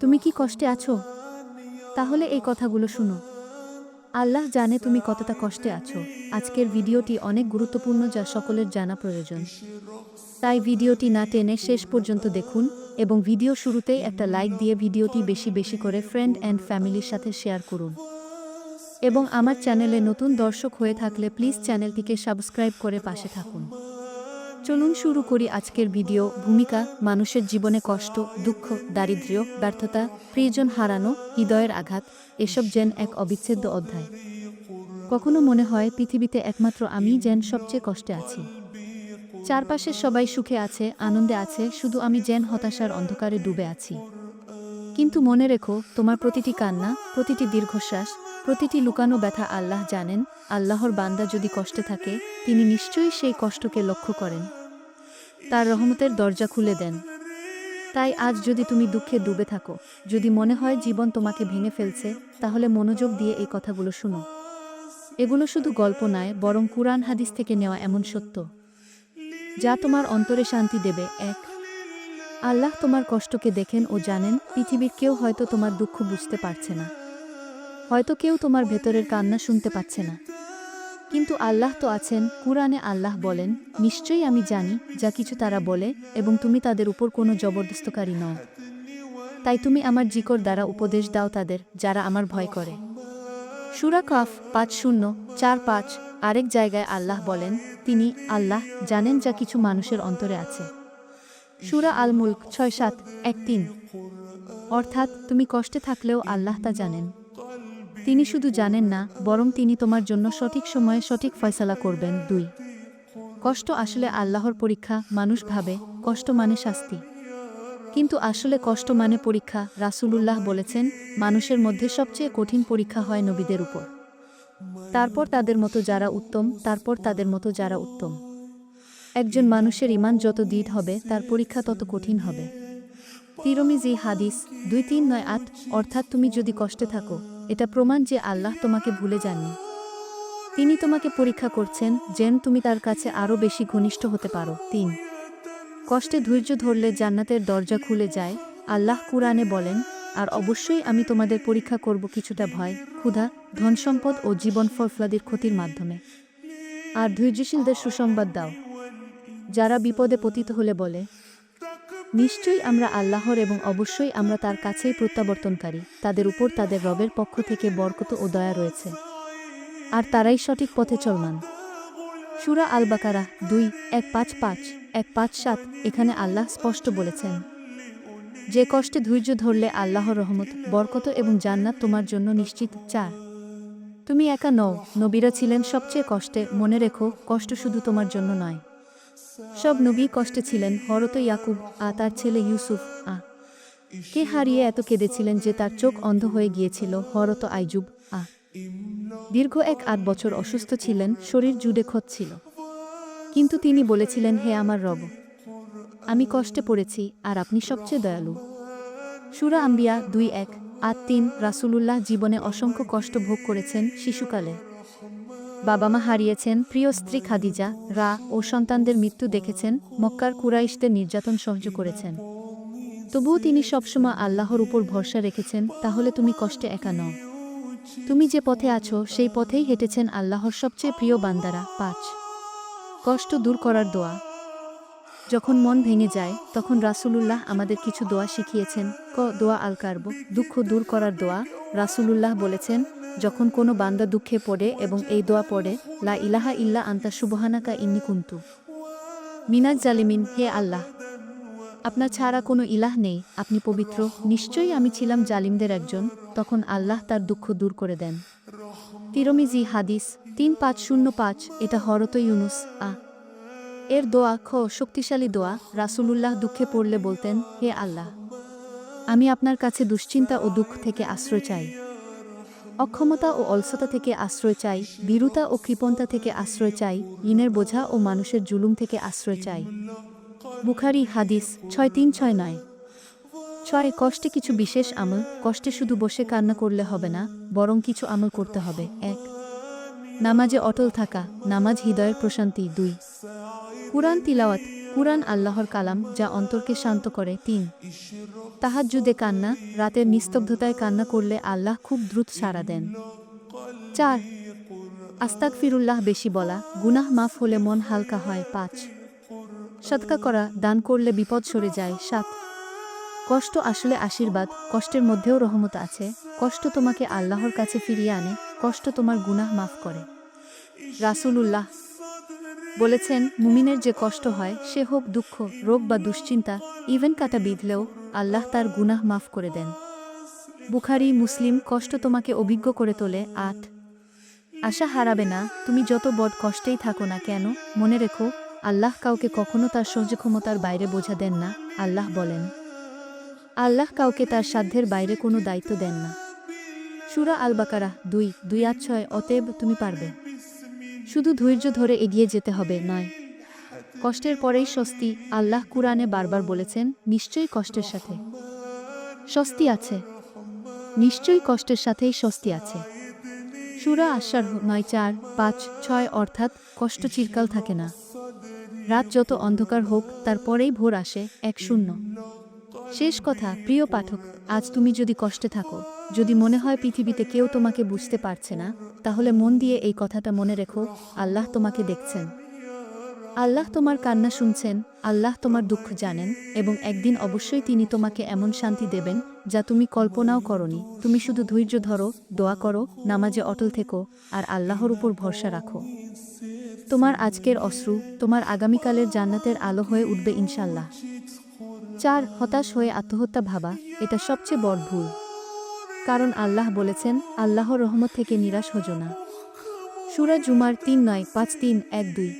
তুমি কি কষ্টে আছো? তাহলে এই কথাগুলো শুনো। আল্লাহ জানে তুমি কতটা কষ্টে আছো। আজকের ভিডিওটি অনেক গুরুত্বপূর্ণ যা সকলের জানা প্রয়োজন। তাই ভিডিওটি না টেনে শেষ পর্যন্ত দেখুন এবং ভিডিও শুরুতেই একটা লাইক দিয়ে ভিডিওটি বেশি বেশি করে ফ্রেন্ড অ্যান্ড ফ্যামিলির সাথে শেয়ার করুন। এবং আমার চ্যানেলে নতুন দর্শক হয়ে থাকলে প্লিজ চ্যানেলটিকে সাবস্ক্রাইব করে পাশে থাকুন। চলুন শুরু করি আজকের ভিডিও। ভূমিকা, মানুষের জীবনে কষ্ট, দুঃখ, দারিদ্র্য, ব্যর্থতা, প্রিয়জন হারানো, হৃদয়ের আঘাত, এসব যেন এক অবিচ্ছেদ্য অধ্যায়। কখনো মনে হয় পৃথিবীতে একমাত্র আমি যেন সবচেয়ে কষ্টে আছি। চারপাশের সবাই সুখে আছে, আনন্দে আছে, শুধু আমি যেন হতাশার অন্ধকারে ডুবে আছি। কিন্তু মনে রেখো, তোমার প্রতিটি কান্না, প্রতিটি দীর্ঘশ্বাস, প্রতিটি লুকানো ব্যথা আল্লাহ জানেন। আল্লাহর বান্দা যদি কষ্টে থাকে, তিনি নিশ্চয়ই সেই কষ্টকে লক্ষ্য করেন। তার রহমতের দরজা খুলে দেন। তাই আজ যদি তুমি দুঃখে ডুবে থাকো, যদি মনে হয় জীবন তোমাকে ভেঙে ফেলছে, তাহলে মনোযোগ দিয়ে এই কথাগুলো শুনো। এগুলো শুধু গল্প নয়, বরং কুরআন হাদিস থেকে নেওয়া এমন সত্য। যা তোমার অন্তরে শান্তি দেবে, এক। আল্লাহ তোমার কষ্টকে দেখেন ও জানেন, পৃথিবীর কেউ হয়তো তোমার দুঃখ বুঝতে পারছে না। হয়তো কেউ তোমার ভেতরের কান্না শুনতে পাচ্ছে না। কিন্তু আল্লাহ তো আছেন, কুরআনে আল্লাহ বলেন, নিশ্চয়ই আমি জানি, যা কিছু তারা বলে, এবং তুমি তাদের উপর কোনো জবরদস্তকারী নও। তাই তুমি আমার জিকর দ্বারা উপদেশ দাও তাদের, যারা আমার ভয় করে। সুরা কাফ পাঁচ শূন্য, চার পাঁচ, আরেক জায়গায় আল্লাহ বলেন, তিনি আল্লাহ, জানেন যা কিছু মানুষের অন্তরে আছে। সুরা আল মুল্ক ছয় সাত, এক তিন। অর্থাৎ, তুমি কষ্টে থাকলেও আল্লাহ তা জানেন। তিনি শুধু জানেন না, বরং তিনি তোমার জন্য সঠিক সময়ে সঠিক ফয়সালা করবেন, দুই। কষ্ট আসলে আল্লাহর পরীক্ষা, মানুষ ভাবে, কষ্ট মানে শাস্তি। কিন্তু আসলে কষ্ট মানে পরীক্ষা, রাসূলুল্লাহ বলেছেন, মানুষের মধ্যে সবচেয়ে কঠিন পরীক্ষা হয় নবীদের উপর। তারপর তাদের মতো যারা উত্তম, তারপর তাদের মতো যারা উত্তম। একজন মানুষের ইমান যত দৃঢ় হবে, তার পরীক্ষা তত কঠিন হবে। তিরমিজি হাদিস দুই তিন নয় আট, অর্থাৎ তুমি যদি কষ্টে থাকো এটা প্রমাণ যে আল্লাহ তোমাকে ভুলে যাননি। তিনি তোমাকে পরীক্ষা করছেন যেন তুমি তার কাছে আরও বেশি ঘনিষ্ঠ হতে পারো। তিন, কষ্টে ধৈর্য ধরলে জান্নাতের দরজা খুলে যায়। আল্লাহ কুরআনে বলেন, আর অবশ্যই আমি তোমাদের পরীক্ষা করব কিছুটা ভয়, ক্ষুধা, ধনসম্পদ ও জীবন ফলফলাদির ক্ষতির মাধ্যমে। আর ধৈর্যশীলদের সুসংবাদ দাও। যারা বিপদে পতিত হলে বলে নিশ্চয়ই আমরা আল্লাহর এবং অবশ্যই আমরা তার কাছেই প্রত্যাবর্তনকারী। তাদের উপর তাদের রবের পক্ষ থেকে বরকত ও দয়া রয়েছে। আর তারাই সঠিক পথে চলমান। সুরা আল বাকারা দুই, এক পাঁচ পাঁচ, এক পাঁচ সাত এখানে আল্লাহ স্পষ্ট বলেছেন, যে কষ্টে ধৈর্য ধরলে আল্লাহর রহমত, বরকত এবং জান্নাত তোমার জন্য নিশ্চিত চার। তুমি একা নও, নবীরা ছিলেন সবচেয়ে কষ্টে। মনে রেখো, কষ্ট শুধু তোমার জন্য নয়। সব নবী কষ্টে ছিলেন হরত ইয়াকুব, আ তার ছেলে ইউসুফ, আ। কে হারিয়ে এত কেঁদেছিলেন যে তার চোখ অন্ধ হয়ে গিয়েছিল হরত আইজুব আ। দীর্ঘ এক আট বছর অসুস্থ ছিলেন, শরীর জুড়ে ছিল। কিন্তু তিনি বলেছিলেন, হে আমার রব, আমি কষ্টে পড়েছি, আর আপনি সবচেয়ে দয়ালু। সুরা আম্বিয়া দুই এক আট তিন, রাসূলুল্লাহ জীবনে অসংখ্য কষ্ট ভোগ করেছেন শিশুকালে। বাবা মা হারিয়েছেন, প্রিয় স্ত্রী খাদিজা, রা ও সন্তানদের মৃত্যু দেখেছেন, মক্কার কুরাইশদের নির্যাতন সহ্য করেছেন। তবুও তিনি সবসময় আল্লাহর উপর ভরসা রেখেছেন, তাহলে তুমি কষ্টে একা নও। তুমি যে পথে আছো, সেই পথেই হেঁটেছেন আল্লাহর সবচেয়ে প্রিয় বান্দারা, পাঁচ। কষ্ট দূর করার দোয়া। যখন মন ভেঙে যায়, তখন রাসূলুল্লাহ আমাদের কিছু দোয়া শিখিয়েছেন। ক, দোয়া আল কারব। দুঃখ দূর করার দোয়া। রাসূলুল্লাহ বলেছেন, যখন কোনো বান্দা দুঃখে পড়ে এবং এই দোয়া পড়ে, লা ইলাহা ইল্লা আন্তা সুবহানাকা ইন্নি কুন্তু। মিনাজ জালিমিন, হে আল্লাহ, আপনার ছাড়া কোনো ইলাহ নেই। আপনি পবিত্র। নিশ্চয়ই আমি ছিলাম জালিমদের একজন। তখন আল্লাহ তার দুঃখ দূর করে দেন। তিরমিজি হাদিস তিন পাঁচ শূন্য পাঁচ, এটা হরত ইউনুস। আ এর দোয়া খ, শক্তিশালী দোয়া। রাসূলুল্লাহ দুঃখে পড়লে বলতেন, হে আল্লাহ, আমি আপনার কাছে দুশ্চিন্তা ও দুঃখ থেকে আশ্রয় চাই। অক্ষমতা ও অলসতা থেকে আশ্রয় চাই। বীরুতা ও কৃপণতা থেকে আশ্রয় চাই। ঋণের বোঝা ও মানুষের জুলুম থেকে আশ্রয় চাই। বুখারি হাদিস ছয় তিন, ছয় নয়। ছয়, কষ্টে কিছু বিশেষ আমল, কষ্টে শুধু বসে কান্না করলে হবে না, বরং কিছু আমল করতে হবে। এক, নামাজে অটল থাকা, নামাজ হৃদয়ের প্রশান্তি। দুই কুরআন তিলাওয়াত, কুরআন আল্লাহর কালাম যা অন্তরকে শান্ত করে। তিন, তাহাজ্জুদে কান্না, রাতের নিস্তব্ধতায় কান্না করলে আল্লাহ খুব দ্রুত সাড়া দেন। চার আস্তাক ফিরুল্লাহ বেশি বলা, গুনাহ মাফ হলে মন হালকা হয়। পাঁচ সৎকা করা, দান করলে বিপদ সরে যায়। সাত, কষ্ট আসলে আশীর্বাদ, কষ্টের মধ্যেও রহমত আছে। কষ্ট তোমাকে আল্লাহর কাছে ফিরিয়ে আনে, কষ্ট তোমার গুনাহ মাফ করে। রাসূলুল্লাহ বলেছেন, মুমিনের যে কষ্ট হয়, সে হোক দুঃখ, রোগ বা দুশ্চিন্তা ইভেন কাটা বিঁধলেও আল্লাহ তার গুনাহ মাফ করে দেন। বুখারি, মুসলিম, কষ্ট তোমাকে অভিজ্ঞ করে তোলে। আট, আশা হারাবে না, তুমি যত বড় কষ্টেই থাকো না কেন, মনে রেখো, আল্লাহ কাউকে কখনো তার সহ্য ক্ষমতার বাইরে বোঝা দেন না, আল্লাহ বলেন। আল্লাহ কাউকে তার সাধ্যের বাইরে কোনো দায়িত্ব দেন না। সুরা আল বাকারা দুই দুই আট ছয়, অতএব তুমি পারবে। শুধু ধৈর্য ধরে এগিয়ে যেতে হবে, নয়। কষ্টের পরেই স্বস্তি আল্লাহ কুরআনে বারবার বলেছেন, নিশ্চয়ই কষ্টের সাথে। স্বস্তি আছে। নিশ্চয়ই কষ্টের সাথেই স্বস্তি আছে। সুরা আশ্বার নয় চার, পাঁচ, ছয় অর্থাৎ কষ্ট চিরকাল থাকে না। রাত যত অন্ধকার হোক তারপরেই ভোর আসে এক শূন্য। শেষ কথা, প্রিয় পাঠক, আজ তুমি যদি কষ্টে থাকো যদি মনে হয় পৃথিবীতে কেউ তোমাকে বুঝতে পারছে না, তাহলে মন দিয়ে এই কথাটা মনে রেখো, আল্লাহ তোমাকে দেখছেন। আল্লাহ তোমার কান্না শুনছেন, আল্লাহ তোমার দুঃখ জানেন, এবং একদিন অবশ্যই তিনি তোমাকে এমন শান্তি দেবেন, যা তুমি কল্পনাও করনি। তুমি শুধু ধৈর্য ধরো, দোয়া করো, নামাজে অটল থেকো, আর আল্লাহর উপর ভরসা রাখো। তোমার আজকের অশ্রু, তোমার আগামীকালের জান্নাতের আলো হয়ে উঠবে ইনশাল্লাহ চার, হতাশ হয়ে আত্মহত্যা ভাবা, এটা সবচেয়ে বড় ভুল। কারণ আল্লাহ বলেছেন, আল্লাহর রহমত থেকে নিরাশ হজো না। সুরা জুমার তিন নয়, পাঁচ তিন, এক দুই।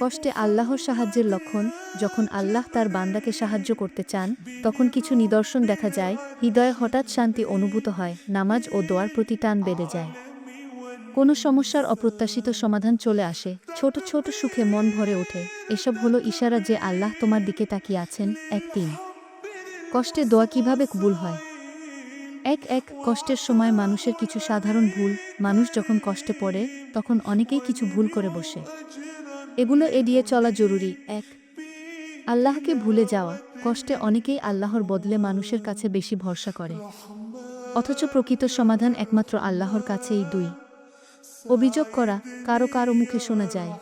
কষ্টে আল্লাহর সাহায্যের লক্ষণ, যখন আল্লাহ তার বান্দাকে সাহায্য করতে চান, তখন কিছু নিদর্শন দেখা যায়, হৃদয়ে হঠাৎ শান্তি অনুভূত হয়, নামাজ ও দোয়ার প্রতি টান বেড়ে যায়। কোনো সমস্যার অপ্রত্যাশিত সমাধান চলে আসে, ছোট ছোট সুখে মন ভরে ওঠে, এসব হলো ইশারা যে আল্লাহ তোমার দিকে তাকিয়ে আছেন, এক তিন। কষ্টে দোয়া কীভাবে কবুল হয়? এক এক কষ্টের সময় মানুষের কিছু সাধারণ ভুল মানুষ যখন কষ্টে পড়ে, তখন অনেকেই কিছু ভুল করে বসে। এগুলো এড়িয়ে চলা জরুরি। এক, আল্লাহকে ভুলে যাওয়া। কষ্টে অনেকেই আল্লাহর বদলে মানুষের কাছে বেশি ভরসা করে। অথচ প্রকৃত সমাধান একমাত্র আল্লাহর কাছেই দুই। অভিযোগ করা কারও কারও মুখে শোনা যায়।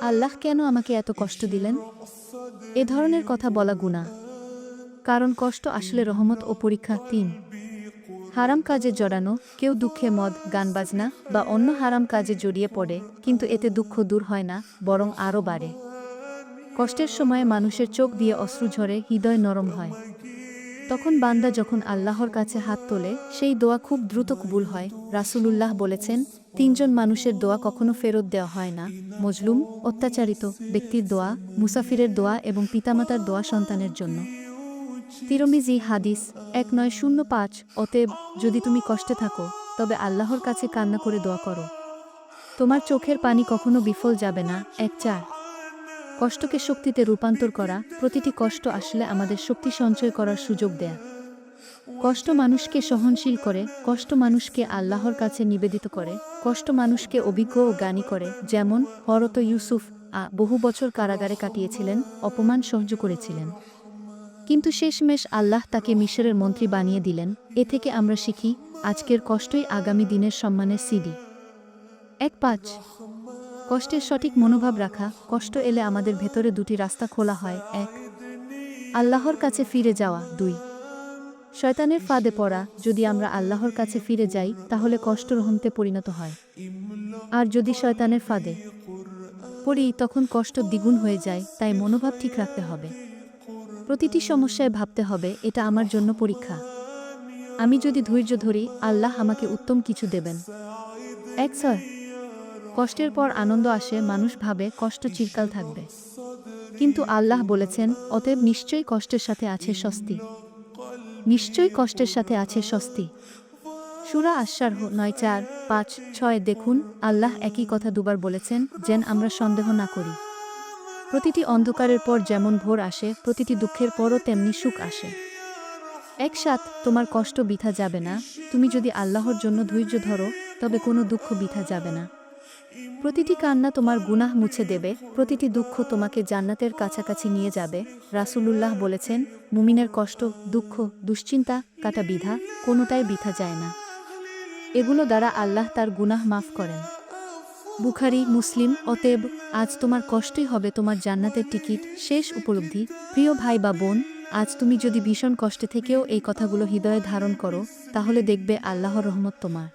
আল্লাহ কেন আমাকে এত কষ্ট দিলেন? এ ধরনের কথা বলা গুণা কারণ কষ্ট আসলে রহমত ও পরীক্ষা তিন। হারাম কাজে জড়ানো, কেউ দুঃখে মদ, গান বাজনা বা অন্য হারাম কাজে জড়িয়ে পড়ে, কিন্তু এতে দুঃখ দূর হয় না, বরং আরও বাড়ে। কষ্টের সময় মানুষের চোখ দিয়ে অশ্রু ঝরে, হৃদয় নরম হয়। তখন বান্দা যখন আল্লাহর কাছে হাত তোলে, সেই দোয়া খুব দ্রুত কবুল হয়। রাসূলুল্লাহ বলেছেন, তিনজন মানুষের দোয়া কখনো ফেরত দেওয়া হয় না। মজলুম, অত্যাচারিত ব্যক্তির দোয়া, মুসাফিরের দোয়া এবং পিতামাতার দোয়া সন্তানের জন্য। তিরমিজি হাদিস এক নয় শূন্য পাঁচ। অতএব যদি তুমি কষ্টে থাকো, তবে আল্লাহর কাছে কান্না করে দোয়া করো। তোমার চোখের পানি কখনো বিফল যাবে না। এক চার। কষ্টকে শক্তিতে রূপান্তর করা, প্রতিটি কষ্ট আসলে আমাদের শক্তি সঞ্চয় করার সুযোগ দেয়া। কষ্ট মানুষকে সহনশীল করে, কষ্ট মানুষকে আল্লাহর কাছে নিবেদিত করে, কষ্ট মানুষকে অভিজ্ঞ ও জ্ঞানী করে, যেমন হরত ইউসুফ আ বহু বছর কারাগারে কাটিয়েছিলেন, অপমান সহ্য করেছিলেন। কিন্তু শেষমেশ আল্লাহ তাকে মিশরের মন্ত্রী বানিয়ে দিলেন। এ থেকে আমরা শিখি, আজকের কষ্টই আগামী দিনের সম্মানের সিডি। এক পাঁচ, কষ্টের সঠিক মনোভাব রাখা, কষ্ট এলে আমাদের ভেতরে দুটি রাস্তা খোলা হয়। এক, আল্লাহর কাছে ফিরে যাওয়া। দুই, শয়তানের ফাঁদে পড়া। যদি আমরা আল্লাহর কাছে ফিরে যাই, তাহলে কষ্ট রহমতে পরিণত হয়। আর যদি শয়তানের ফাঁদে পড়ি, তখন কষ্ট দ্বিগুণ হয়ে যায়, তাই মনোভাব ঠিক রাখতে হবে। প্রতিটি সমস্যায় ভাবতে হবে, এটা আমার জন্য পরীক্ষা। আমি যদি ধৈর্য ধরি, আল্লাহ আমাকে উত্তম কিছু দেবেন। এক ছয় কষ্টের পর আনন্দ আসে, মানুষ ভাবে কষ্ট চিরকাল থাকবে। কিন্তু আল্লাহ বলেছেন, অতএব নিশ্চয়ই কষ্টের সাথে আছে স্বস্তি। নিশ্চয়ই কষ্টের সাথে আছে স্বস্তি। সুরা আশ্বার নয় চার, পাঁচ, ছয়, দেখুন, আল্লাহ একই কথা দুবার বলেছেন, যেন আমরা সন্দেহ না করি। প্রতিটি অন্ধকারের পর যেমন ভোর আসে, প্রতিটি দুঃখের পরও তেমনি সুখ আসে। একসাথ, তোমার কষ্ট বিথা যাবে না। তুমি যদি আল্লাহর জন্য ধৈর্য ধরো, তবে কোনো দুঃখ বিথা যাবে না। প্রতিটি কান্না তোমার গুনাহ মুছে দেবে, প্রতিটি দুঃখ তোমাকে জান্নাতের কাছাকাছি নিয়ে যাবে। রাসূলুল্লাহ বলেছেন, মুমিনের কষ্ট, দুঃখ, দুশ্চিন্তা কাটা বিধা কোনোটাই বিথা যায় না। এগুলো দ্বারা আল্লাহ তার গুনাহ মাফ করেন। বুখারি, মুসলিম, অতএব আজ তোমার কষ্টই হবে তোমার জান্নাতের টিকিট, শেষ উপলব্ধি। প্রিয় ভাই বা বোন, আজ তুমি যদি ভীষণ কষ্টে থেকেও এই কথাগুলো হৃদয়ে ধারণ করো, তাহলে দেখবে আল্লাহর রহমত তোমার।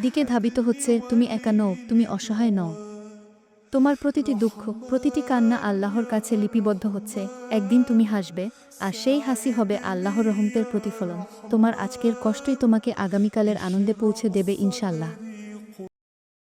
দিকে ধাবিত হচ্ছে, তুমি একা নও, তুমি অসহায় নও। তোমার প্রতিটি দুঃখ, প্রতিটি কান্না আল্লাহর কাছে লিপিবদ্ধ হচ্ছে। একদিন তুমি হাসবে, আর সেই হাসি হবে আল্লাহর রহমতের প্রতিফলন। তোমার আজকের কষ্টই তোমাকে আগামীকালের আনন্দে পৌঁছে দেবে ইনশাল্লাহ